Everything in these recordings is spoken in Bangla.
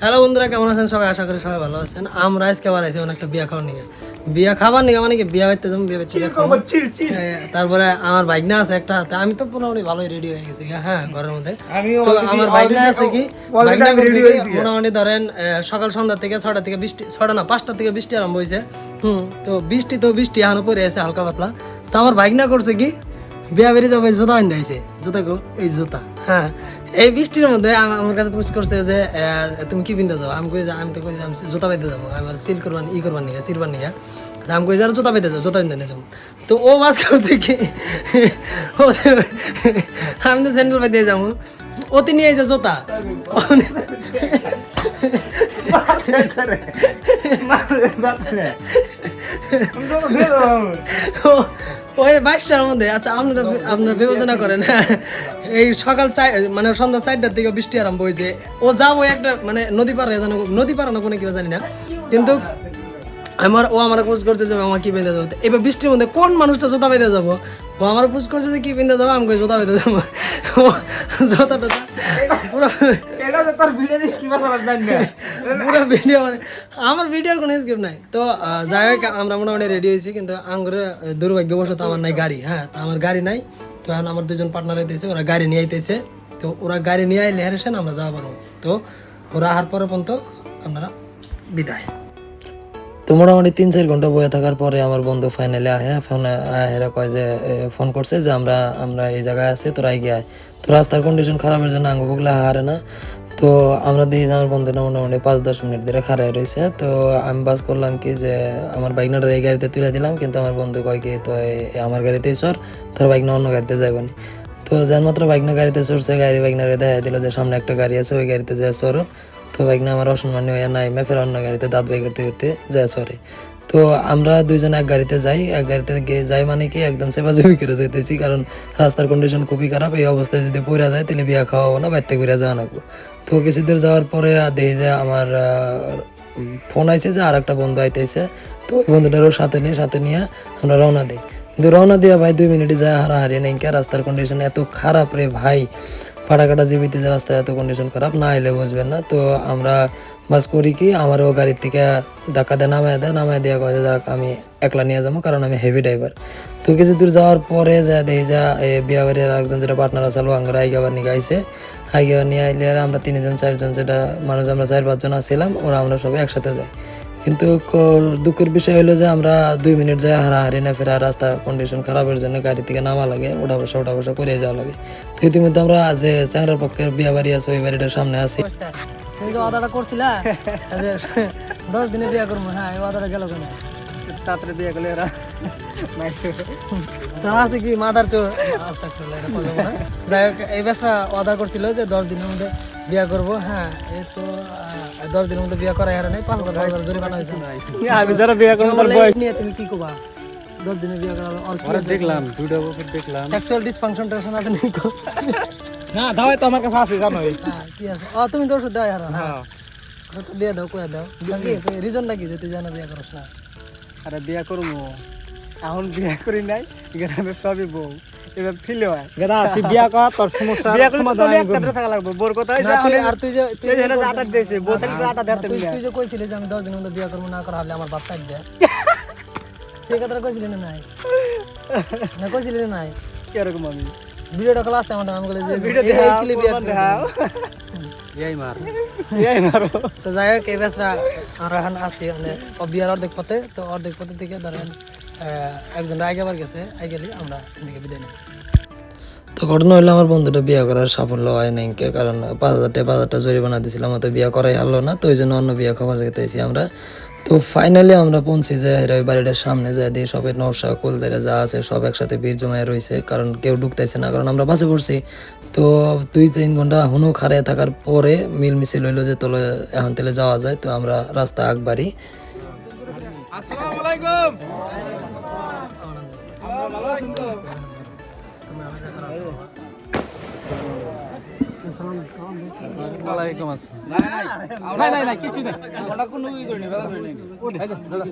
হ্যালো বন্ধুরা কেমন আছেন? সবাই আশা করি সবাই ভালো আছেন। আমরা আজকে আবার আছি একটা বিয়া খাওয়ার নিয়ে। বিয়া খাবার নিয়ে মানে কি? বিয়া বাড়িতে যাব বিয়া বাড়িতে তারপরে আমার বাইকনা আছে একটা হাতে আমি তো মোটামুটি ভালোই রেডি হয়ে গেছি। হ্যাঁ ঘরের মধ্যে। তো আমার বাইকনা আছে কি? হয়ে। মোটামুটি ধরেন সকাল সন্ধ্যা থেকে ছটা থেকে বৃষ্টি ছটা না পাঁচটা থেকে বৃষ্টি আরম্ভ হয়েছে। হুম তো বৃষ্টি তো বৃষ্টি এখন পরে আছে হালকা পাতলা। তো আমার বাইকনা করছে কি? বিয়া বেরিয়ে যাব জুতা বান্ধা দিয়েছে জুতা গো এই জুতা হ্যাঁ। এই বৃষ্টির মধ্যে আম- আমার কাছে পুষ করছে যে তুমি কি পিনতে যাব আমি কই যে আমি তো কই যে আমি জুতা পাইতে যাব। আমার সিল করবার ই করবার নিয়ে চিরবার নিয়ে আমি কই যে আর জুতা পাইতে যাব জুতা পিনতে নিয়ে যাব। তো ও বাস করছে কি ও- আমি তো স্যান্ডেল পাইতে যাব। অতি নিয়ে এসে জুতা। ও- ওই বাইশটার মধ্যে। আচ্ছা আপনারা আপনারা বিবেচনা করেন। এই সকাল চাই মানে সন্ধ্যা চারটার দিকে বৃষ্টি আরম্ভ হয়েছে। ও যাব একটা মানে নদী পার জানো নদী পার না কোনো কিবা জানি না। কিন্তু আমার ও আমার খোঁজ করছে যে আমার কি বেঁধে যাব। এবার বৃষ্টির মধ্যে কোন মানুষটা জোতা বেঁধে যাব? ও আমার খোঁজ করছে যে কি বেঁধে যাব আমি কই জোতা বেঁধে যাব ও জোতা টোতা পুরো এটা তো তোর ভিডিও স্কিপ করার না। পুরো ভিডিও মানে আমার ভিডিওর কোনো স্কিপ নাই। তো যাই হোক আমরা মোটামুটি রেডি হয়েছি কিন্তু আঙ্গুরে দুর্ভাগ্যবশত আমার নাই গাড়ি হ্যাঁ তো আমার গাড়ি নাই। তো এখন আমার দুজন পার্টনার আইতেছে ওরা গাড়ি নিয়ে আইতেছে। তো ওরা গাড়ি নিয়ে আইলে হেরেছেন আমরা যাওয়া পারব। তো ওরা আহার পরে পর্যন্ত আপনারা বিদায়। তো মোটামুটি তিন, চার ঘণ্টা বয়ে থাকার পরে আমার বন্ধু ফাইনালি আহে ফোন হেরা কয় যে ফোন করছে যে আমরা আমরা এই জায়গায় আছি, তোরা এগিয়ে আয়। তো রাস্তার কন্ডিশন খারাপের জন্য আঙ্গ বুকলে হারে না। তো আমরা দেখি যে আমার বন্ধুটা মোটামুটি পাঁচ, দশ মিনিট ধরে খারাপ রয়েছে। তো আমি বাস করলাম কি যে, আমার বাইক না এই গাড়িতে তুলে দিলাম, কিন্তু আমার বন্ধু কয় কি তো আমার গাড়িতেই চর তোর বাইক না অন্য গাড়িতে যাইবানি তো যার মাত্র বাইক না গাড়িতে চড়ছে, গাড়ি বাইক না দেখা দিল যে সামনে একটা গাড়ি আছে, ওই গাড়িতে যায় চড়ো। তো বাইক না, আমার অসম্মানী হয়ে নাই। ফের অন্য গাড়িতে দাঁত বাই করতে করতে যায় সরে তো আমরা দুইজন এক গাড়িতে যাই, এক গাড়িতে গিয়ে যাই মানে কি, একদম সেবাজেবি করে যাইতেছি, কারণ রাস্তার কন্ডিশন খুবই খারাপ। এই অবস্থায় যদি পড়ে যায়, তাহলে বিয়া খাওয়াবো না বাইতে ঘুরে যাওয়া লাগবো। তো কিছু দূর যাওয়ার পরে দেখি যে আমার ফোন আইছে যে আর একটা বন্ধু আইতেছে। তো ওই বন্ধুটারও সাথে নিয়ে সাথে নিয়ে আমরা রওনা দিই। কিন্তু রওনা দিয়ে ভাই দুই মিনিটে যায় হারাহারি নেই কে রাস্তার কন্ডিশন এত খারাপ রে ভাই। ফাটাকাটা জীবিতে রাস্তায় এত কন্ডিশন খারাপ না এলে বুঝবেন না। তো আমরা বাস করি কি আমার ও গাড়ির থেকে ধাক্কা দিয়ে নামায় দেয় নামায় দিয়ে কয়ে যে "যাক, আমি একলা নিয়ে যাব কারণ আমি হেভি ড্রাইভার তো কিছু দূর যাওয়ার পরে যা দেখি যা এই বিয়া বাড়ির একজন যেটা পার্টনার আছে আঙ্গারা আইগাবার নিয়ে গাইছে আইগাবার নিয়ে আইলে আমরা তিনজন চারজন যেটা মানুষ আমরা চার পাঁচজন আছিলাম ওরা আমরা সবাই একসাথে যাই। কিন্তু দুঃখের বিষয় হলো যে আমরা দুই মিনিট যায় হারাহারি না ফেরা রাস্তা কন্ডিশন খারাপের জন্য গাড়ি থেকে নামা লাগে ওটা বসা ওটা বসা করে যাওয়া লাগে। তো ইতিমধ্যে আমরা যে চ্যাংরার পক্ষের বিয়া বাড়ি আছে ওই বাড়িটার সামনে আছি। তুমি যে অর্ডারটা করছিলা? দশ দিনে বিয়া করব হ্যাঁ অদাটা গেল কেন? তাড়াতাড়ি বিয়া গেলে এরা তো আছে কি? মাদার চো যাই হোক এই বেসরা অদা করছিল যে দশ দিনের মধ্যে বিয়া করব। হ্যাঁ এই তো দশ দিনের মধ্যে বিয়া করা হারা নেই পাঁচ হাজার পাঁচ হাজার জরিমানা হয়েছে। আমি যারা বিয়ে করব বললে এই নিয়ে তুমি কি করবা? দশ দিনে বিয়ে করা আর কি দেখলাম ভিডিও দেখলাম। সেক্সুয়াল ডিসফাংশন টেনশন আছে নি কো? না ধাওয়াই তো আমার কাছে আছে জানোই হ্যাঁ কি আছে? ও তুমি ওষুধ দেওয়া হারো হ্যাঁ। ওষুধ দিয়ে দাও কয়ে দাও। রিজনটা কি যে তুই জানো বিয়ে করছ না? আরে বিয়ে করব। এখন বিয়ে করি নাই গ্রামে সবই বউ। এবার ফিল হয়। গেদা তুই বিয়া কর তোর সমস্যা বিয়ে করলে তো এক কাতরে থাকা লাগবে। বোর কথা না, তুই আর তুই যে তুই যে আটা দিয়েছে বউ থাকলে তো আটা দেখতে তুই তুই যে কইছিলি যে আমি দশ দিনের মধ্যে বিয়ে করব না করা হলে আমার বাপ চাই দেয় তুই কথাটা কইছিলি না নাই? না কইছিলি না নাই? কীরকম আমি? ভিডিওটা কল আছে আমার আমি বলে যে এই- add করে দেখাও এই মার। এই মারো। তো যাই হোক এই বেসরা আমরা এখন আছি মানে বিয়ার অর্ধেক পথে তো অর্ধেক পথে থেকে ধরেন। একজন আইগাবার গেছে, আই গেলে, আমরা এদিকে বিদায় নেব। তো ঘটনা হলো আমার বন্ধুটা বিয়ে করার সাফল্য হয় নাই কারণ পাঁচ হাজার পাঁচ হাজারটা জরিমানা দিয়েছিলাম তো বিয়ে করাই হলো না, তো ওই জন্য অন্য বিয়ে খাওয়া যেতেছি আমরা। তো ফাইনালি আমরা পৌঁছি যে ওই বাড়িটার সামনে যায় দিয়ে সবের নকশা কুলদের যা আছে সব একসাথে ভিড় জমায় রয়েছে কারণ কেউ ঢুকতেছে না, কারণ আমরা বাসে পড়ছি। তো দুই তিন ঘণ্টা হুনু খারে থাকার পরে মিল মিছিল হইল যে তোলে এখন তেলে যাওয়া যায়, তো আমরা রাস্তা আগবাড়ি। আসসালামু আলাইকুম। ওয়ালাইকুম আসসালাম নাই নাই কিছু নাই। ওটা কোনো ই করিনি দাদা।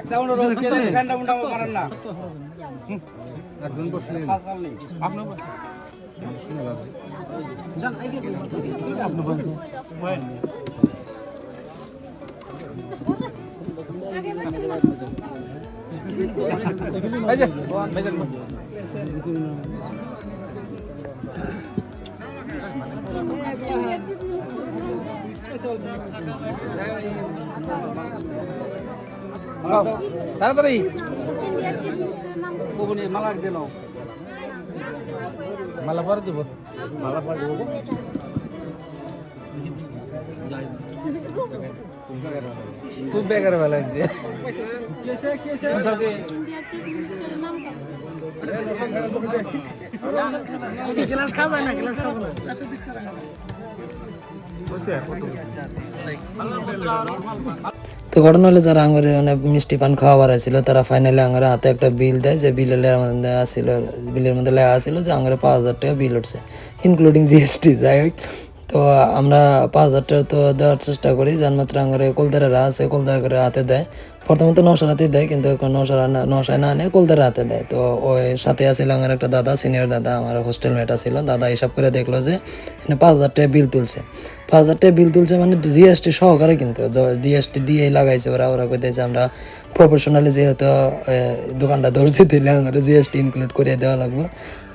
একটা উন্ডা রোজ উন্ডা মারেন না। একজন বসে। আপনার তাড়াতাড়ি মালা দিল মালা পরে দিব মালা পরে দিব খুব বেকার বেলা দিয়ে গ্লাস খাওয়া যায় না গ্লাস খাব না। তো ঘটনা হলো যারা আঙ্গুরে মানে মিষ্টি পান খাওয়াবার ছিল তারা ফাইনালি আঙ্গুরে হাতে একটা বিল দেয় যে বিলের মধ্যে আসছিল বিলের মধ্যে লেখা আছিল যে আঙ্গুরে পাঁচ হাজার টাকা বিল উঠছে ইনক্লুডিং জিএসটি যাই হোক। তো আমরা পাঁচ হাজার টাকা তো দেওয়ার চেষ্টা করি যার মাত্র আঙ্গুরে কলদারেরা আছে কলদার করে হাতে দেয়। প্রথমত নশার হাতেই দেয়, কিন্তু এখন নশার নশায় না নিয়ে কলদার হাতে দেয়। তো, ওই সাথে আছিল আমার একটা দাদা সিনিয়র দাদা, আমার হোস্টেল মেট ছিল দাদা হিসাব করে দেখল যে এখানে পাঁচ হাজার টাকা বিল তুলছে। পাঁচ হাজার টাকা বিল তুলছে মানে জিএসটি সহকারে কিন্তু জিএসটি দিয়েই লাগাইছে ওরা। ওরা কইতেছে আমরা প্রফেশনালি যেহেতু দোকানটা ধরছি দিলে আমার জিএসটি ইনক্লুড করে দেওয়া লাগবে।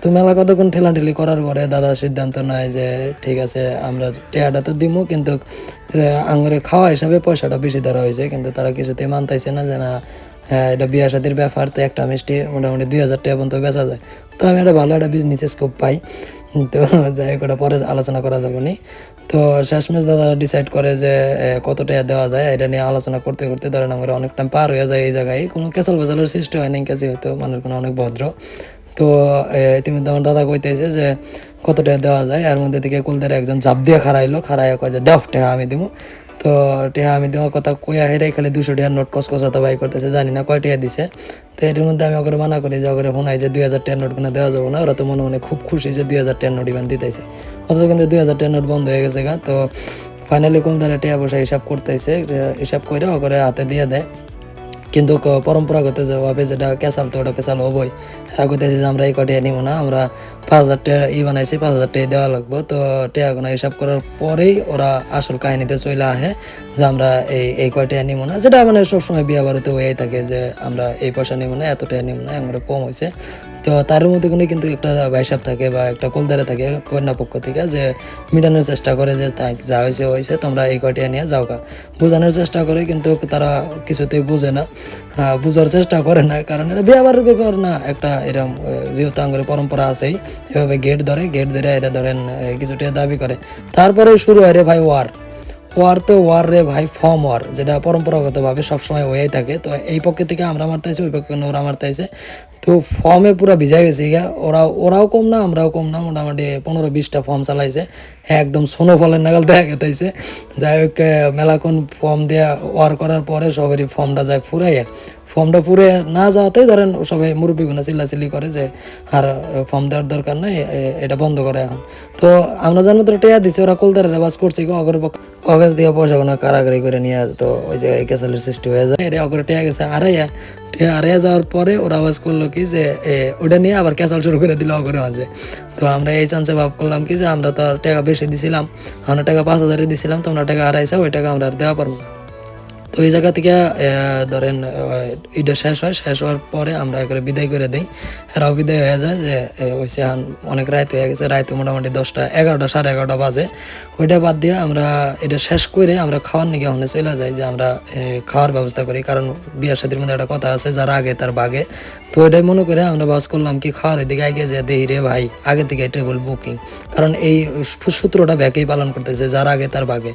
তো মেলা কতক্ষণ ঠেলাঠেলি করার পরে দাদা সিদ্ধান্ত নেয় যে, ঠিক আছে, আমরা টেয়াটা তো দিমু, কিন্তু আঙুরে খাওয়া হিসাবে পয়সাটা বেশি ধরা হয়েছে। কিন্তু তারা কিছুতেই মানতাইছে না যে, না হ্যাঁ এটা বিয়া শাদির ব্যাপার, তো একটা মিষ্টি মোটামুটি দুই হাজার টাকা পর্যন্ত বেচা যায়। তো আমি একটা ভালো একটা বিজনেস স্কোপ পাই। তো যাই হোক ওটা পরে আলোচনা করা যাবে নি। তো শেষমেশ দাদা ডিসাইড করে যে এ, কত টাকা দেওয়া যায় এটা নিয়ে আলোচনা করতে করতে ধরেন আমরা অনেক টাইম পার হয়ে যায় এই জায়গায়। কোনো কেসল বেসালের সৃষ্টি হয় কাছে হয়তো মানুষ অনেক ভদ্র। তো ইতিমধ্যে আমার দাদা কইতেছে যে কতটা দেওয়া যায় এর মধ্যে থেকে কুলদের একজন জাপ দিয়ে খারাইলো খারাইয়া কয় যে দেখ আমি দিব তো টিয়া আমি দেওয়ার কথা কইয়া হেরে খালি দুশো টাকার নোট কস তো বাই করতেছে, জানি না কয় টিয়া দিছে। তো এর মধ্যে আমি ওকে মানা করি যে, ওকে শোনাই যে দুই হাজার টাকার নোট কোনো দেওয়া যাব না, ওরা তো মনে মনে খুব খুশি যে দুই হাজার টাকার নোট ইভান দিতেছে অথচ কিন্তু দুই হাজার টাকার নোট বন্ধ হয়ে গেছে গা, তো ফাইনালি কোন দ্বারা টিয়া পয়সা হিসাব করতেছে, হিসাব করে ওকে হাতে দিয়ে দেয়। কিন্তু পরম্পরাগত যেভাবে যেটা ক্যাসাল তো ওটা ক্যাসাল হবই। কইতেছে যে আমরা এই কটিয়া নিব না, আমরা পাঁচ হাজার টাকা ই বানাইছি, পাঁচ হাজার টাকা দেওয়া লাগবো। তো টাকা কোনো হিসাব করার পরেই ওরা আসল কাহিনীতে চলে আহে যে আমরা এই এই কয়টা নিব না। যেটা মানে সবসময় বিয়ে বাড়িতে হয়েই থাকে যে আমরা এই পয়সা নিব না, এত নিব না আমরা কম হয়েছে তো তার মধ্যে কোনো কিন্তু একটা ভাইসাব থাকে বা একটা কোলদারে থাকে কন্যা পক্ষ থেকে যে মিটানোর চেষ্টা করে যে তাই যা হয়েছে হয়েছে, তোমরা এই কয়টা নিয়ে যাও গা বোঝানোর চেষ্টা করে কিন্তু তারা কিছুতেই বুঝে না। বুঝার চেষ্টা করে না, কারণ এটা বিয়ে বাড়ির ব্যাপার না। একটা এরকম যেহেতু আঙ্গুরের পরম্পরা আছেই, এভাবে গেট ধরে গেট ধরে এটা ধরেন কিছুটা দাবি করে। তারপরে শুরু হয় রে ভাই ওয়ার ওয়ার তো ওয়ার রে ভাই ফর্ম ওয়ার যেটা পরম্পরাগতভাবে সবসময় হয়েই থাকে। তো এই পক্ষে থেকে আমরা মারতেছি ওই পক্ষে ওরা মারতেছে তো ফর্মে পুরো ভিজা গেছে গা ওরা, ওরাও কম না, আমরাও কম না, মোটামুটি পনেরো বিশটা ফর্ম চালাইছে। হ্যাঁ একদম সোনো ফলের নাগাল দেখা গেতেছে যাই হোক মেলাক্ষণ ফর্ম দেওয়া ওয়ার করার পরে সবারই ফর্মটা যায় ফুরাইয়া। ফর্মটা পুরে না যাওয়াতেই ধরেন সবাই মুরব্বীগুলো চিল্লাচিল্লি করে যে, আর ফর্ম দেওয়ার দরকার নেই এটা বন্ধ করে এখন। তো আমরা জানব তো টেয়া দিছি, ওরা কলদারে রেবাজ করছি গো অগর অগাছ দিয়ে পয়সা কোনো কারাগারি করে নিয়ে তো ওই জায়গায় কেসালের সৃষ্টি হয়ে যায়। এটা অগরে টেয়া গেছে আড়াইয়া। টেয়া আড়াইয়া যাওয়ার পরে ওরা আওয়াজ করল কি যে ওটা নিয়ে আবার ক্যাসাল শুরু করে দিল অগরের মাঝে। তো আমরা এই চান্সে ভাব করলাম কি যে, আমরা তো আর টাকা বেশি দিছিলাম। আমরা টাকা পাঁচ হাজারে দিছিলাম, তোমরা টাকা আড়াইছে, ওই টাকা আমরা আর দেওয়া পারব না। তো এই জায়গা থেকে ধরেন ঈদটা শেষ হয় শেষ হওয়ার পরে আমরা একবারে বিদায় করে দিই। এরাও বিদায় হয়ে যায় যে এ, হইছে হান অনেক রাত হয়ে গেছে রাত মোটামুটি দশটা এগারোটা সাড়ে এগারোটা বাজে। ওইটা বাদ দিয়ে আমরা এটা শেষ করে আমরা খাওয়ার নিকে ওখানে চলে যাই যে আমরা খাওয়ার ব্যবস্থা করি। কারণ বিয়ার সাথীর মধ্যে একটা কথা আছে যারা আগে তার বাগে। তো ওইটাই মনে করে আমরা বাস করলাম কি খাওয়ার এদিকে আগে যে দেই রে ভাই আগে থেকে টেবিল বুকিং। কারণ এই সূত্রটা ব্যাকেই পালন করতেছে যার আগে তার বাগে।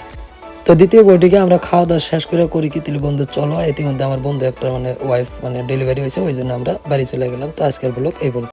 তো দ্বিতীয় বইটিকে আমরা খাওয়া দাওয়া শেষ করে করি কি তাহলে বন্ধু, চলো। ইতিমধ্যে আমার বন্ধু একটা মানে ওয়াইফ মানে ডেলিভারি হয়েছে, ওই জন্য আমরা বাড়ি চলে গেলাম। তো আজকের ব্লগ এই পর্যন্ত।